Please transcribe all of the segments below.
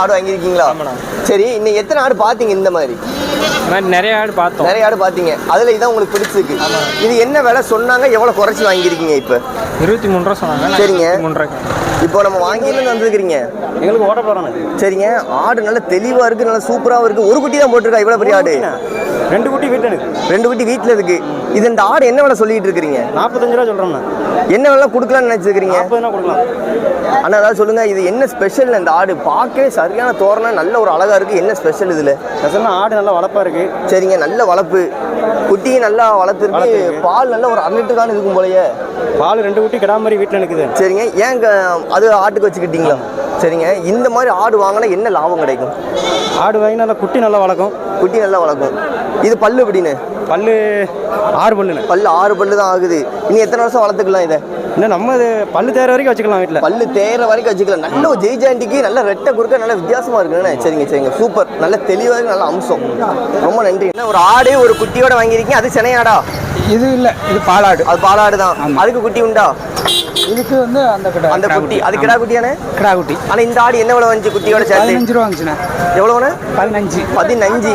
ஆடு வாங்கியிருக்கீங்களா? சரி இன்னும் எத்தனை ஆடு பார்த்தீங்க இந்த மாதிரி? நிறைய ஆடு பார்த்தோம். நிறைய ஆடு பார்த்தீங்க. அதில் இதான் உங்களுக்கு பிடிச்சிருக்கு. இது என்ன விலை சொன்னாங்க? எவ்வளோ குறைச்சி வாங்கியிருக்கீங்க இப்போ? இருபத்தி மூணு ரூபா சொன்னாங்க சரிங்க. மூணு இப்போ நம்ம வாங்கியிருந்து வந்துருக்கிறீங்க. எங்களுக்கு ஓட்ட போகிறாங்க சரிங்க. ஆடு நல்ல தெளிவாக இருக்குது நல்லா சூப்பராகவும் இருக்குது ஒரு குட்டி தான் போட்டிருக்கா? இவ்வளோ பெரிய ஆடு? ரெண்டு குட்டி வீட்டில் எனக்கு ரெண்டு குட்டி வீட்டில் இருக்கு. இது இந்த ஆடு என்ன விலை சொல்லிட்டு இருக்கிறீங்க? நாற்பத்தஞ்சு ரூபா சொல்கிறோம்ண்ணா என்ன விலை கொடுக்கலாம்னு நினச்சிருக்கிறீங்க? அண்ணா அதாவது சொல்லுங்க இது என்ன ஸ்பெஷல் இந்த ஆடு? பார்க்கவே சரியான தோரணம் நல்ல ஒரு அழகா இருக்கு. என்ன ஸ்பெஷல் இதுல? ஸ்பெஷல்னா ஆடு நல்லா வளர்ப்பாக இருக்குது சரிங்க நல்ல வளர்ப்பு குட்டியும் நல்லா வளர்த்துருக்கு. பால் நல்ல ஒரு அரை லிட்டருக்கான இருக்கும் போலயே. பால் ரெண்டு குட்டி கிடா மாதிரி வீட்டில் நிற்குது சரிங்க ஏங்க அது ஆட்டுக்கு வச்சுக்கிட்டீங்களா? சரிங்க இந்த மாதிரி ஆடு வாங்கினா என்ன லாபம் கிடைக்கும்? ஆடு வாங்கி நல்லா குட்டி நல்லா வளர்க்கும். குட்டி நல்லா வளர்க்கும். இது பல்லு எப்படின்னு பல்லு ஆறு பல்லுண்ணே. பல்லு ஆறு பல்லு தான் ஆகுது. இனி எத்தனை வருஷம் வளர்த்துக்கலாம் இதை? இன்னும் நம்ம இது பல்லு தேர வரைக்கும் வச்சுக்கலாம் வீட்டில் பல்லு தேற வரைக்கும் வச்சுக்கலாம். நல்ல ஒரு ஜெய்ஜாண்டிக்கு நல்ல ரெட்டை குறுக்க நல்ல வித்தியாசமா இருக்குண்ணே சரிங்க சரிங்க. சூப்பர். நல்ல தெளிவாக இருக்கு, நல்ல அம்சம். ரொம்ப நன்றி. என்ன ஒரு ஆடு ஒரு குட்டியோட வாங்கியிருக்கீங்க. அது சென்னையாடா? இது இல்ல இது பாலாடு. அது பாலாடு தான். அதுக்கு குட்டி உண்டா? இதுக்கு வந்து அந்த கிட்ட அந்த குட்டி அது கிடா குட்டியானே கிடா குட்டி. ஆனா இந்த ஆடு என்ன விலை வந்துச்சு குட்டியோட சேர்த்து? பதினஞ்சு ரூபா வந்துச்சுண்ணே எவ்வளவுண்ணே பதினஞ்சு. பதினஞ்சு.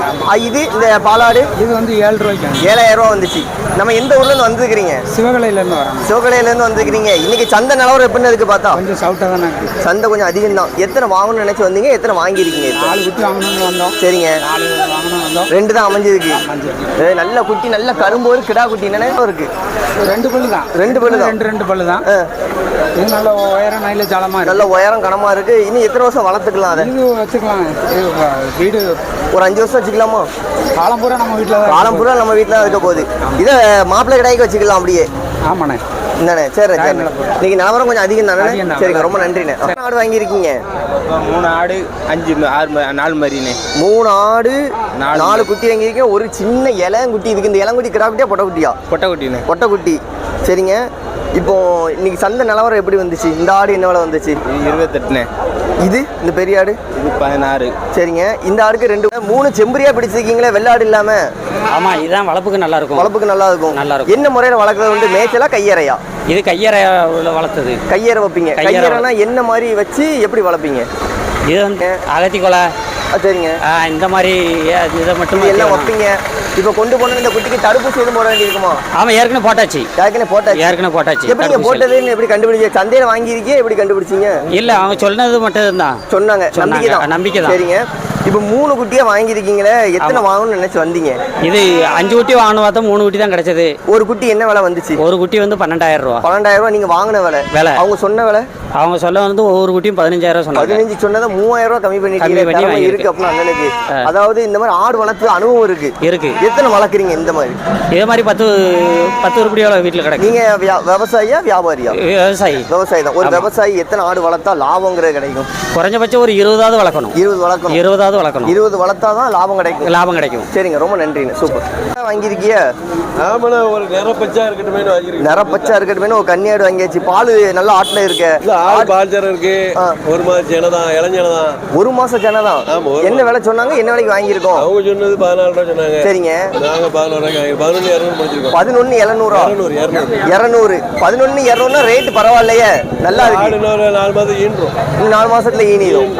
இது இந்த பாலாடு? இது வந்து ஏழு ரூபாய்க்கு ஏழாயிரம் ரூபா வந்துச்சு. நம்ம எந்த ஊர்ல இருந்து வந்துருக்கிறீங்க? சிவகலையில இருந்து வரோம். சிவகலையில இருந்து வந்துருக்கிறீங்க. இன்னைக்கு சந்தை நிலவரம் எப்படின்னு இருக்கு பார்த்தா? கொஞ்சம் சவுட்டாக தானே சந்தை கொஞ்சம் அதிகம் தான். எத்தனை வாங்கணும்னு நினைச்சு வந்தீங்க? எத்தனை வாங்கியிருக்கீங்க இப்போ? நாலு குட்டி வாங்கணும்னு வந்தோம். சரிங்க. ரெண்டு தான் அமைஞ்சிருக்கு. நல்ல குட்டி நல்ல கரும்போது கிடா குட்டி என்னென்ன இருக்கு. ரெண்டு பல்லு தான். ரெண்டு பல்லு தான். ரெண்டு ரெண்டு பல்லு தான். இது நல்ல உயரம் ஜலமா இருக்கு. நல்ல உயரம் கனமா இருக்கு. இன்னும் எத்தனை வருஷம் வளர்த்துக்கலாம் அதை? இது வச்சுக்கலாம். வீடு ஒரு அஞ்சு வருஷம் வச்சுக்கலாமா? காலம் பூரா நம்ம வீட்டில் காலம் பூரா நம்ம வீட்டில் இருக்க போகுது. இதை மாப்பிள்ளை கடாய்க்கு வச்சுக்கலாம் அப்படியே. ஆமாண்ணே. என்னண்ணே சரி சரி இன்னைக்கு நிலவரம் கொஞ்சம் அதிகம் தானே. சரிங்க ரொம்ப நன்றிண்ணே. ஆடு வாங்கியிருக்கீங்க? மூணு ஆடு அஞ்சு ஆறு நாலு மாதிரிண்ணே மூணு ஆடு நாலு. குட்டி வாங்கியிருக்கீங்க. ஒரு சின்ன இளங்குட்டி. இதுக்கு இந்த இளங்குட்டி கிடா குட்டியா பொட்டை குட்டியா? கொட்டை குட்டிண்ணே பொட்டை குட்டி சரிங்க. இப்போ இன்னைக்கு சந்தை நிலவரம் எப்படி வந்துச்சு? இந்த ஆடு என்ன விலை வந்துச்சு? இருபத்தெட்டுண்ணே. இது? இந்த பெரிய ஆடு? இது பதினாறு. சரிங்க. இந்த ஆடுக்கு ரெண்டு மூணு செம்பரியா பிடிச்சிருக்கீங்களே வெள்ளாடு இல்லாம? ஆமா இதுதான் வளர்ப்புக்கு நல்லா இருக்கும் வளர்ப்புக்கு நல்லா இருக்கும் நல்லா இருக்கும். என்ன முறையில வளர்க்கறது வந்து மேய்ச்சலா கையறையா? இது கையறை வளர்த்தது. கையறை வைப்பீங்க. கையறை கையறைனா என்ன மாதிரி வச்சு எப்படி வளர்ப்பீங்க? இது வந்து அகத்தி கொலை சரிங்க. இந்த மாதிரி இதை மட்டும் எல்லாம் வைப்பீங்க இப்போ கொண்டு போன இந்த குட்டிக்கு தடுப்பூசி எதுவும் போட வேண்டியிருக்குமா? ஆமா ஏற்கனவே போட்டாச்சு. ஏற்கனவே போட்டாச்சு. ஏற்கனவே போட்டாச்சு தடுப்பூசி. போட்டதுன்னு எப்படி கண்டுபிடிச்சீங்க சந்தையில வாங்கியிருக்கீங்க எப்படி கண்டுபிடிச்சீங்க? இல்ல அவங்க சொன்னது மட்டும் தான் சொன்னாங்க. சொன்னாங்க. நம்பிக்கை தான் நம்பிக்கை தான். சரிங்க. இப்போ மூணு குட்டியா வாங்கியிருக்கீங்களே எத்தனை வாங்கணும்னு நினைச்சு வந்தீங்க? இது அஞ்சு குட்டி வாங்கணும் பார்த்தா மூணு குட்டி தான் கிடைச்சது. ஒரு குட்டி என்ன விலை வந்துச்சு? ஒரு குட்டி வந்து பன்னெண்டாயிரம் ரூபா. பன்னெண்டாயிரம் ரூபாய் நீங்க வாங்கின விலை. விலை. அவங்க சொன்ன விலை? அவங்க சொல்ல வந்து ஒவ்வொரு குட்டியும் பதினஞ்சாயிரம் சொன்னாங்க. பதினஞ்சு சொன்னதை மூவாயிரம் ரூபாய் கம்மி பண்ணி. இருக்கு அப்படின்னு அண்ணனுக்கு. அதாவது இந்த மாதிரி ஆடு வளர்த்து அனுபவம் இருக்கு. இருக்கு. எத்தனை வளர்க்குறீங்க இந்த மாதிரி? இதே மாதிரி பத்து பத்து உருப்படியோட வீட்டில் கிடக்கு? நீங்க விவசாயியா வியாபாரியா? விவசாயி. விவசாயி தான். ஒரு விவசாயி எத்தனை ஆடு வளர்த்தா லாபங்கிறது கிடைக்கும்? குறைஞ்சபட்சம் ஒரு இருபதாவது வளர்க்கணும். இருபது வளர்க்கணும். இருபதாவது வளர்க்கணும். இருபது வளர்த்தா தான் லாபம் கிடைக்கும். லாபம் கிடைக்கும். சரிங்க ரொம்ப நன்றிங்க. சூப்பர். வாங்கியிருக்கிய? ஒரு நிறப்பச்சா இருக்கட்டுமே வாங்கிருக்கேன் நிறப்பச்சா இருக்கட்டுமே ஒரு கன்னியாடு வாங்கியாச்சு. பால் நல்லா ஆட்டில் இருக்க. பால் சரம் இருக்கு. ஒரு மாதம் சேனதான் இளஞ்சனதான் ஒரு மாசம் ஒரு என்ன விலை சொன்னாங்க? என்ன விலைக்கு வாங்கியிருக்கோம்? அவங்க சொன்னது பதினாலு ரூபா சொன்னாங்க. சரிங்க. நாங்க வாங்கி பதினொன்று இரநூறு முடிச்சிருக்கோம். பதினொன்னு எழுநூறா இரநூறு பதினொன்னு இரநூறுனா ரேட் பரவாயில்லையே. நல்லா இருக்கு. நாலு மாதம் ஈன்றோம். நாலு மாசத்துல ஈனிடும்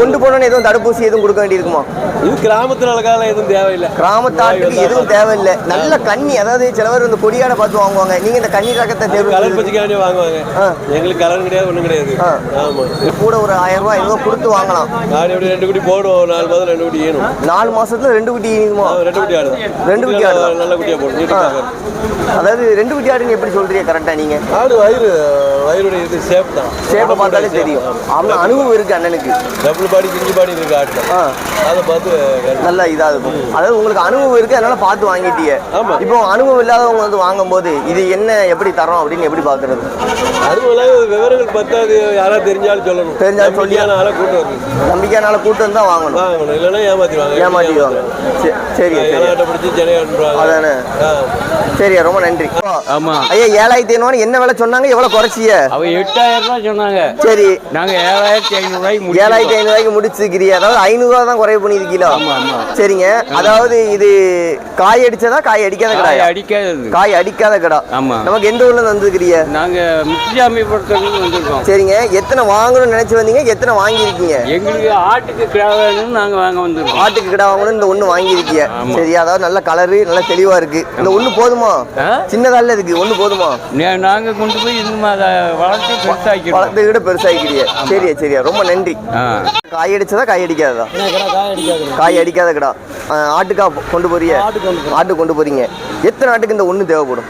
கொண்டு போனோன்னு எதுவும் தடுப்பூசி எதுவும் கொடுக்க வேண்டியிருக்குமா? இது கிராமத்துல அழகால எதுவும் தேவையில்லை. கிராமத்தாட்டுக்கு எதுவும் தேவையில்லை. நல்ல கன்னி அதாவது சிலவர் இந்த கொடியாட பார்த்து வாங்குவாங்க. நீங்க இந்த கன்னி ரகத்தை தேர்வு கலர் பச்சிக்காண்டி வாங்குவாங்க. எங்களுக்கு கலர் கிடையாது ஒண்ணும் கிடையாது. ஆமா. கூட ஒரு ஆயிரம் ரூபாய் ஐநூறு கொடுத்து வாங்கலாம். ஆடு எப்படி ரெண்டு குட்டி போடுவோம் நாலு மாதம் ரெண்டு குட்டி ஈனும் நாலு மாசத்துல ரெண்டு குட்டி ஈனுமா ரெண்டு குட்டி ஆடு ரெண்டு குட்டி ஆடு. நல்ல குட்டியா போடும் அதாவது ரெண்டு குட்டி ஆடுன்னு எப்படி சொல்றீங்க கரெக்டா நீங்க? ஆடு வயிறு வயிறுடைய இது ஷேப் தான். சேப்பை பார்த்தாலே தெரியும். அனுபவம் இருக்கு அண்ணனுக்கு. டபுள் பாடி கிஞ்சி பாடி இருக்கு ஆடு தான் ஆ. அதை பார்த்து நல்லா இதா இருக்கும் அதாவது உங்களுக்கு அனுபவம் இருக்கு அதனால பார்த்து வாங்கிட்டீங்க. ஆமா. இப்போ அனுபவம் இல்லாதவங்க வந்து வாங்கும்போது இது என்ன எப்படி தரோம் அப்படின்னு எப்படி பாக்குறது அதுவும் விவரங்கள் பத்தாது யாராவது தெரிஞ்சாலும் சொல்லணும். தெரிஞ்சாலும் சொல்லி- நம்பிக்கையான ஆளை கூட்டு வரணும். நம்பிக்கையானால கூட்டு வந்து தான் வாங்கணும். வாங்கணும் இல்லைன்னா ஏமாத்திடுவாங்க. ஏமாத்திடுவாங்க. சரி சரி. அதானே. ஆ. சரி ரொம்ப நன்றி. ஆமா. ஐயா ஏழாயிரத்தி ஐநூறு என்ன விலை சொன்னாங்க? எவ்வளவு குறைச்சிய? அவங்க எட்டாயிரம் ரூபாய் சொன்னாங்க. சரி. நாங்க ஏழாயிரத்தி ஐநூறு ரூபாய்க்கு முடிச்சிருக்கோம். ஏழாயிரத்தி ஐநூறு ரூபாய்க்கு முடிச்சிருக்கிறீ அதாவது ஐநூறு ரூபா தான் குறைவு பண்ணியிருக்கீங்களா சரிங்க. அதாவது இது காய் அடிச்சதா காய் அடிக்காத கடாயா? அடிக்காது காய் அடிக்காத கடா. ஆமா. நமக்கு எந்த ஊர்ல இருந்து வந்திருக்கிறீங்க? நாங்க முத்துசாமி வந்திருக்கோம். சரிங்க. எத்தனை வாங்கணும்னு நினைச்சு வந்தீங்க? எத்தனை வாங்கியிருக்கீங்க? எங்களுக்கு ஆட்டுக்கு கிடா வேணும்னு நாங்க வாங்க வந்திருக்கோம். ஆட்டுக்கு கிடா வாங்கணும் இந்த ஒண்ணு வாங்கியிருக்கீங்க. சரி அதாவது நல்ல கலரு நல்ல தெளிவா இருக்கு. இந்த ஒண்ணு போதுமா? சின்னதால இருக்கு. ஒண்ணு போதுமா? நாங்க கொண்டு போய் இன்னும் அதை வளர்த்து பெருசாக்கிறோம் வளர்த்து விட பெருசாகிக்கிறிய சரியா சரியா. ரொம்ப நன்றி. காய் அடிச்சதா காய் அடிக்காததா காய் அடிக்காத கடா ஆட்டுக்கா கொண்டு போறிய? ஆட்டு கொண்டு போறீங்க. எத்தனை ஆட்டுக்கு இந்த ஒண்ணு தேவைப்படும்?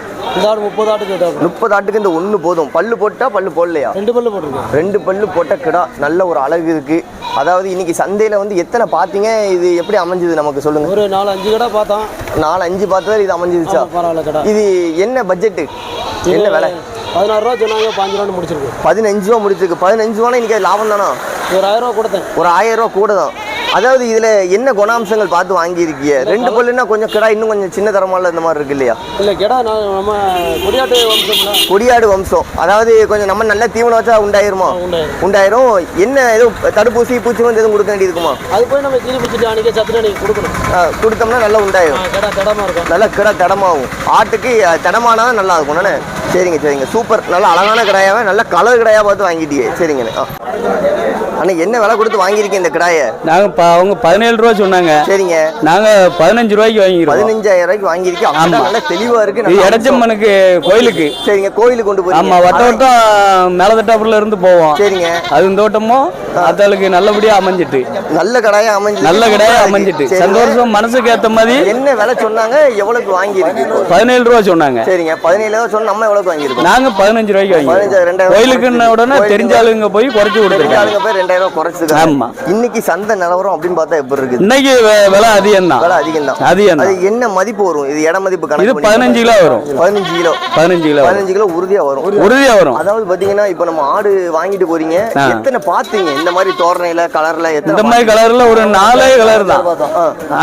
முப்பது ஆட்டுக்கு முப்பது ஆட்டுக்கு இந்த ஒண்ணு போதும். பல்லு போட்டா பல்லு போடலையா? ரெண்டு பல்லு போட்டிருக்கேன் ரெண்டு பல்லு போட்ட கிடா நல்ல ஒரு அழகு இருக்கு. அதாவது இன்னைக்கு சந்தையில வந்து எத்தனை பாத்தீங்க இது எப்படி அமைஞ்சது நமக்கு சொல்லுங்க. ஒரு நாலு அஞ்சு கடை பார்த்தோம். நாலு அஞ்சு பார்த்தா இது அமைஞ்சிருச்சா? பரவாயில்ல இது என்ன பட்ஜெட்டு என்ன விலை? பதினாறு ரூபா சொன்னாங்க பாஞ்சு ரூபா முடிச்சிருக்கு. பதினஞ்சு ரூபா முடிச்சிருக்கு. பதினஞ்சு ரூபா இன்னைக்கு லாபம் தானா? ஒரு ஆயிரம் ரூபா கொடுத்தேன். ஒரு ஆயிரம் ரூபா கூட தான் அதாவது இதுல என்ன குணாம்சங்கள் பார்த்து வாங்கியிருக்கீங்க? ரெண்டு பல்லுன்னா கொஞ்சம் கிடா இன்னும் கொஞ்சம் சின்ன தரமால இந்த மாதிரி இருக்கு இல்லையா? இல்லை கடை நான் நம்ம கொடியாட்டு வம்சம்ல. கொடியாடு வம்சம். அதாவது கொஞ்சம் நம்ம நல்ல தீவனம் வச்சா உண்டாயிருமா? உண்டாயிரும். என்ன எதுவும் தடுப்பூசி பூச்சி வந்து எதுவும் கொடுக்க வேண்டியது இருக்குமா அது போய் நம்ம கீழே அன்றைக்கி சத்துட்டு அன்றைக்கி கொடுக்கணும். கொடுத்தோம்னா நல்லா உண்டாயிரும். கடை தடமாக இருக்கும். நல்ல கிடா தடமாகும் ஆட்டுக்கு தடமானா நல்லா இருக்கும் தானே? சரிங்க சரிங்க. சூப்பர். நல்ல அழகான கிடாயாவே நல்ல கலர் கிடாயா பார்த்து வாங்கிட்டீங்க சரிங்கண்ணே ஆ. அண்ணா என்ன விலை கொடுத்து வாங்கியிருக்கீங்க இந்த கிடாயை? நாங்க ப- அவங்க பதினேழு ரூபா சொன்னாங்க. சரிங்க. நாங்க பதினஞ்சு ரூபாய்க்கு வாங்கிக்கிறோம் பதினஞ்சாயிரம் ரூபாய்க்கு வாங்கியிருக்கீங்க ஆமா. அப்பதான் நல்லா தெளிவா இருக்கு இது எடச்சம்மனுக்கு கோயிலுக்கு. சரிங்க கோயிலுக்கு கொண்டு போய் ஆமா வட்ட வட்டம் மேலதட்டாப்புல இருந்து போவோம். சரிங்க. அது தோட்டமும் அதாளுக்கு நல்லபடியா அமைஞ்சிட்டு. நல்ல கடாயா அமைஞ்சு நல்ல கடையா அமைஞ்சிட்டு. சந்தோஷம் மனசுக்கு ஏத்த மாதிரி என்ன விலை சொன்னாங்க எவ்வளவுக்கு வாங்கியிருக்கு? பதினேழு ரூபா சொன்னாங்க. சரிங்க பதினேழு ரூபா சொன்னா நம்ம எவ்வளவுக்கு வாங்கியிருக்கோம்? நாங்க பதினஞ்சு ரூபாய்க்கு ரெண்டாயிரம் கோயிலுக்குன்ன உடனே தெரிஞ்ச ஆளுங்க போய் குறைச்சு கொடுத்துருக்காங்க. போய் ரெண்டாயிரம் ரூபாய் ஆமா. இன்னைக்கு சந்தை நிலவரம் அப்படின்னு பார்த்தா எப்படி இருக்குது? இன்னைக்கு விலை அதிகம் தான் விலை அதிகம் தான் அதிகம் அது என்ன மதிப்பு வரும்? இது இட மதிப்பு இது கணக்கு பண்ணி பதினஞ்சு கிலோ வரும். பதினஞ்சு கிலோ. பதினஞ்சு கிலோ. பதினஞ்சு கிலோ உறுதியா வரும். உறுதியா வரும். அதாவது பாத்தீங்கன்னா இப்ப நம்ம ஆடு வாங்கிட்டு போறீங்க. எத்தனை பாத்தீங்க இந்த மாதிரி தோரணையில கலர்ல எத்தனை இந்த மாதிரி கலர்ல ஒரு நாலே கலர் தான்.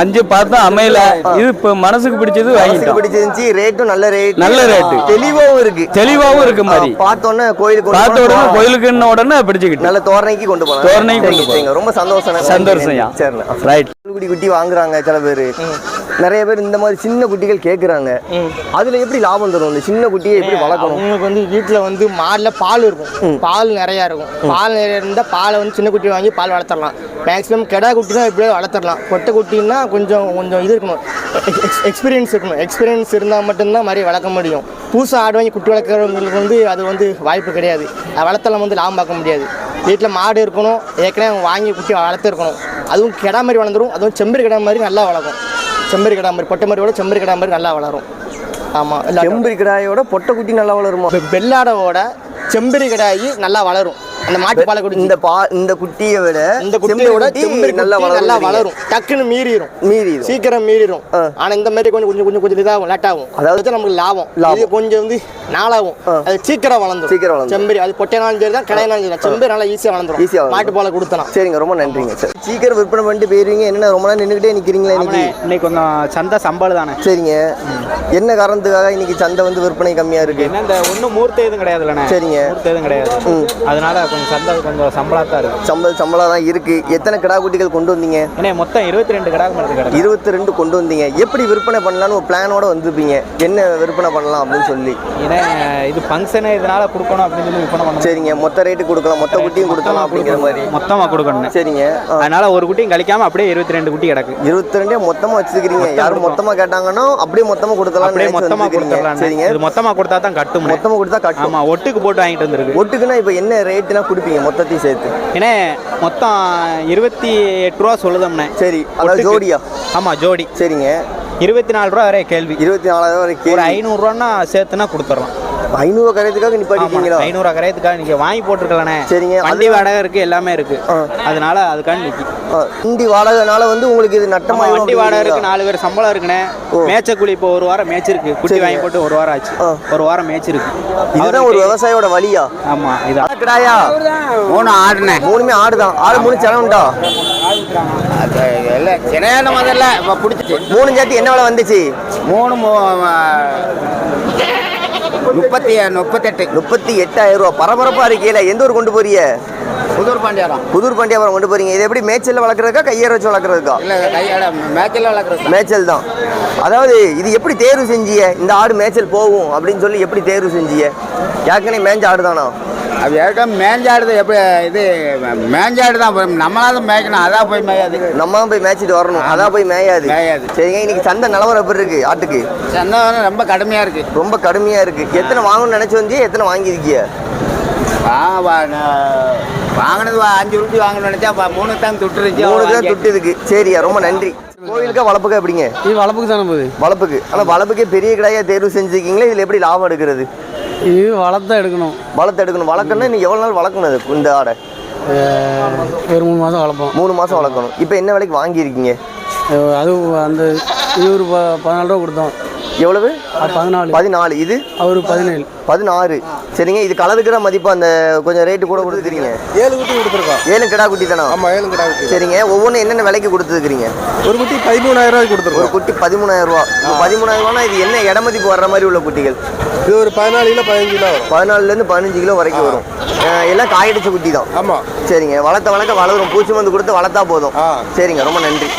அஞ்சு பார்த்தா அமையல. இது இப்ப மனசுக்கு பிடிச்சது வாங்கிட்டோம். பிடிச்சிருந்துச்சு. ரேட்டும் நல்ல ரேட் நல்ல rate. தெளிவாவும் இருக்கு. தெளிவாவும் இருக்கு மாதிரி. பார்த்தோன்னே கோயிலுக்கு பார்த்த உடனே கோயிலுக்குன்ன உடனே பிடிச்சுக்கிட்டு நல்ல தோரணைக்கு கொண்டு போலாம் தோரணைக்கு கொண்டு சரிங்க. ரொம்ப சந்தோஷம். சந்தோஷம்யா. சரிண்ணா ரைட் குட்டி குட்டி வாங்குறாங்க சில பேர். நிறைய பேர் இந்த மாதிரி சின்ன குட்டிகள் கேக்குறாங்க. அதுல எப்படி லாபம் தரும்? இந்த சின்ன குட்டியை எப்படி வளர்க்கணும்? அவங்களுக்கு வந்து வீட்டில் வந்து மாடில் பால் இருக்கும். பால் நிறையா இருக்கும். பால் நிறைய இருந்தால் பாலை வந்து சின்ன குட்டி வாங்கி பால் வளர்த்துடலாம் மேக்ஸிமம் கெடா குட்டினா எப்படியோ வளர்த்துடலாம் பொட்டை குட்டின்னா கொஞ்சம் கொஞ்சம் இது இருக்கணும். எக்ஸ்பீரியன்ஸ் இருக்கணும். எக்ஸ்பீரியன்ஸ் இருந்தால் மட்டும்தான் மாதிரி வளர்க்க முடியும். புதுசாக ஆடு வாங்கி குட்டி வளர்க்குறவங்களுக்கு வந்து அது வந்து வாய்ப்பு கிடையாது. வளர்த்தலாம் வந்து லாபம் பார்க்க முடியாது. வீட்டில் மாடு இருக்கணும். ஏற்கனவே அவங்க வாங்கி குட்டி வளர்த்துருக்கணும். அதுவும் கெடா மாதிரி வளர்ந்துரும். அதுவும் செம்பரி கிடா மாதிரி நல்லா வளர்க்கும். செம்பரி கிடா மாதிரி பொட்டை மாதிரியோட செம்பரி கிடா மாதிரி நல்லா வளரும். ஆமாம் செம்பரி கிடாயோட பொட்டை குட்டி நல்லா வளருமா? வெள்ளாடோட செம்பரி கடாயி நல்லா வளரும். அந்த மாட்டு பாலை குடிச்சு. இந்த பா இந்த குட்டியை விட இந்த குட்டியோட நல்லா நல்லா நல்லா வளரும் டக்குன்னு மீறிடும் மீறி சீக்கிரம் மீறிடும். ஆனா இந்த மாதிரி கொஞ்சம் கொஞ்சம் கொஞ்சம் கொஞ்சம் இதாகும் லேட் ஆகும். அதாவது நமக்கு லாபம். லாபம். இது கொஞ்சம் வந்து நாளாகும். அது சீக்கிரம் வளர்ந்துரும். சீக்கிரம் வளர்ந்துரும். செம்பரி அது பொட்டைனாலும் சரி தான் கடையினாலும் சரி தான் செம்பரி நல்லா ஈஸியாக வளர்ந்துரும். ஈஸியா வளர்ந்துரும். மாட்டு பாலை கொடுத்தனா. சரிங்க ரொம்ப நன்றிங்க சார். சீக்கிரம் விற்பனை பண்ணிட்டு போயிருவீங்க. என்ன ரொம்ப நேரம் நின்றுக்கிட்டே நிக்கிறீங்களா இன்னைக்கு? இன்னைக்கு கொஞ்சம் சந்தை சம்பாடு தானே சரிங்க என்ன காரணத்துக்காக இன்னைக்கு சந்தை வந்து விற்பனை கம்மியா இருக்கு? என்ன இந்த ஒன்றும் மூர்த்த எதுவும் கிடையாதுல்லண்ணே. சரிங்க. மூர்த்த எதுவும் கிடையாது. அதனால கொஞ்சம் சந்தை கொஞ்சம் சம்பளம் தான் இருக்கு. சம்பளம் சம்பளம் தான் இருக்கு. எத்தனை கிடா குட்டிகள் கொண்டு வந்தீங்க? ஏன்னா மொத்தம் இருபத்தி ரெண்டு கடை கிடக்கு. இருபத்தி ரெண்டு கொண்டு வந்தீங்க. எப்படி விற்பனை பண்ணலாம்னு ஒரு பிளானோட வந்திருப்பீங்க? என்ன விற்பனை பண்ணலாம் அப்படின்னு சொல்லி. ஏன்னா இது ஃபங்க்ஷனு இதனால கொடுக்கணும் அப்படின்னு சொல்லி விற்பனை பண்ணணும். சரிங்க. மொத்த ரேட்டு கொடுக்கலாம். மொத்த குட்டியும் கொடுக்கலாம் அப்படிங்கிற மாதிரி. மொத்தமாக கொடுக்கணும். சரிங்க. அதனால ஒரு குட்டியும் கழிக்காம அப்படியே இருபத்தி ரெண்டு குட்டி கிடக்கு. இருபத்தி ரெண்டே மொத்தமா வச்சிருக்கீங்க யாரும் மொத்தமா கேட்டாங்கன்னா அப்படியே மொத்தமா கொடுக்கலாம் அப்படியே மொத்தமா கொடுத்துடலாம் சரிங்க. இது மொத்தமா கொடுத்தா தான் கட்டும். மொத்தமா கொடுத்தா கட்டும். ஒட்டுக்கு போட்டு வாங்கிட்டு வந்திருக்கு. ஒட்டுக்குன்னா இப்போ என்ன ரேட்டுனா கொடுப்பீங்க மொத்தத்தையும் சேர்த்து? ஏன்னா மொத்தம் இருபத்தி எட்டு ரூபா சொல்லுதோம்னே. சரி அதாவது. ஜோடியா? ஆமா ஜோடி. சரிங்க. இருபத்தி நாலு ரூபா வரை கேள்வி. இருபத்தி நாலாயிரம் வரை ஒரு ஐநூறுரூவான்னா சேர்த்துனா கொடுத்துடலாம். ஐநூறு கரையத்துக்காக நிப்பாட்டிட்டீங்களா ஐநூறு கரையத்துக்காக நீங்க வாங்கி போட்டுருக்கலானே. சரிங்க, வண்டி வாடகை இருக்கு எல்லாமே இருக்கு. அதனால அதுக்காண்டி நிக்கி. ஆ, வண்டி வாடகைனால வந்து உங்களுக்கு இது நட்டமாயிரும் வண்டி வாடகை இருக்கு அப்படிங்கிறீங்களா? நாலு பேர் சம்பளம் இருக்குண்ணே ஓ. மேய்ச்ச கூலி இப்போ ஒரு வாரம் மேய்ச்சிருக்கு. குட்டி. வாங்கி போட்டு ஒரு வாரம் ஆச்சு. ஒரு வாரம் மேய்ச்சிருக்கு. இதுதான் ஒரு விவசாயியோட வழியா? ஆமா இதான் கிடாயா மூணு ஆடுனேன் மூணுமே ஆடுதான். ஆடு மூணு செலவுண்டா இல்லை சின்ன முதல்ல இப்போ பிடிச்சி மூணு ஜாத்தி என்ன விலை வந்துச்சு? மூணு முப்பத்தி முப்பத்தெட்டு. முப்பத்தி எட்டாயிரம் ரூபா. பரபரப்பா இருக்கீல எந்த ஊர் கொண்டு போறிய புதூர் பாண்டியாரம். புதூர் பண்டியாபுரம் கொண்டு போறீங்க. இது எப்படி மேய்ச்சல்ல வளர்க்குறதுக்கா கையேற வச்சு வளர்க்குறதுக்கா? இல்லை கையால மேய்ச்சல் வளர்க்குறது மேய்ச்சல் தான். அதாவது இது எப்படி தேர்வு செஞ்சிய இந்த ஆடு மேய்ச்சல் போகும் அப்படின்னு சொல்லி எப்படி தேர்வு செஞ்சிய ஏற்கனவே மேய்ஞ்ச ஆடு தானா அது ஏற்கனவே மேஞ்சாடுது எப்படி இது மேஞ்சாடு தான் போய் நம்மளால மேய்க்கணும் அதான் போய் மேயாது. நம்ம தான் போய் மேய்ச்சிட்டு வரணும் அதான் போய் மேயாது. மேயாது. சரிங்க இன்னைக்கு சந்தை நிலவரம் எப்படி இருக்கு ஆட்டுக்கு? சந்தோஷம் ரொம்ப கடுமையாக இருக்கு. ரொம்ப கடுமையா இருக்கு. எத்தனை வாங்கணும்னு நினைச்சு வந்தியே எத்தனை வாங்கியிருக்கிய? வாங்கினது வா- அஞ்சு ரூபாய் வாங்கணும்னு நினச்சா மூணு தான் துட்டுருச்சு மூணு தான் துட்டு இருக்கு. சரியா ரொம்ப நன்றி. கோயிலுக்கா வளர்ப்புக்கா எப்படிங்க? இது வளர்ப்புக்கு தானே போகுது. வளர்ப்புக்கு ஆனா வளர்ப்புக்கே பெரிய கடையா தேர்வு செஞ்சிருக்கீங்களா இதுல எப்படி லாபம் எடுக்கிறது? இது வளர்த்து எடுக்கணும். வளர்த்து எடுக்கணும். வளர்க்கணும்னா நீ எவ்வளவு நாள் வளர்க்கணும் அது இந்த ஆடை? ஒரு மூணு மாதம் வளர்ப்போம். மூணு மாசம் வளர்க்கணும். இப்போ என்ன விலைக்கு வாங்கியிருக்கீங்க? அது அந்த இது ஒரு ப பதினாலு ரூபா கொடுத்தோம். எவ்வளவு? பதினாலு. பதினாலு. இது? அவர் பதினேழு. பதினாறு. சரிங்க இது கலருக்கிற மதிப்பு அந்த கொஞ்சம் ரேட்டு கூட கொடுத்துருக்கீங்க ஏழு குட்டி கொடுத்துருக்கோம். ஏழு கிடா குட்டி தானா? ஆமாம் ஏழு கிடா குட்டி. சரிங்க ஒவ்வொன்றும் என்னென்ன விலைக்கு கொடுத்துருக்கீங்க ஒரு குட்டி பதிமூணாயிரம் ஒரு கொடுத்துருக்கோம். குட்டி பதிமூணாயிரம் ரூபா. பதிமூணாயிரம் ரூபானா இது என்ன இட மதிப்பு வர்ற மாதிரி உள்ள குட்டிகள்? இது ஒரு பதினாலு கிலோ பதினஞ்சு கிலோ வரும். பதினாலுலேருந்து பதினஞ்சு கிலோ வரைக்கும் வரும். எல்லாம் காயடிச்ச குட்டி தான் ஆமாம் சரிங்க வளர்த்த வளர்க்க வளரும். பூச்சி மருந்து கொடுத்து வளர்த்தா போதும். சரிங்க ரொம்ப நன்றி.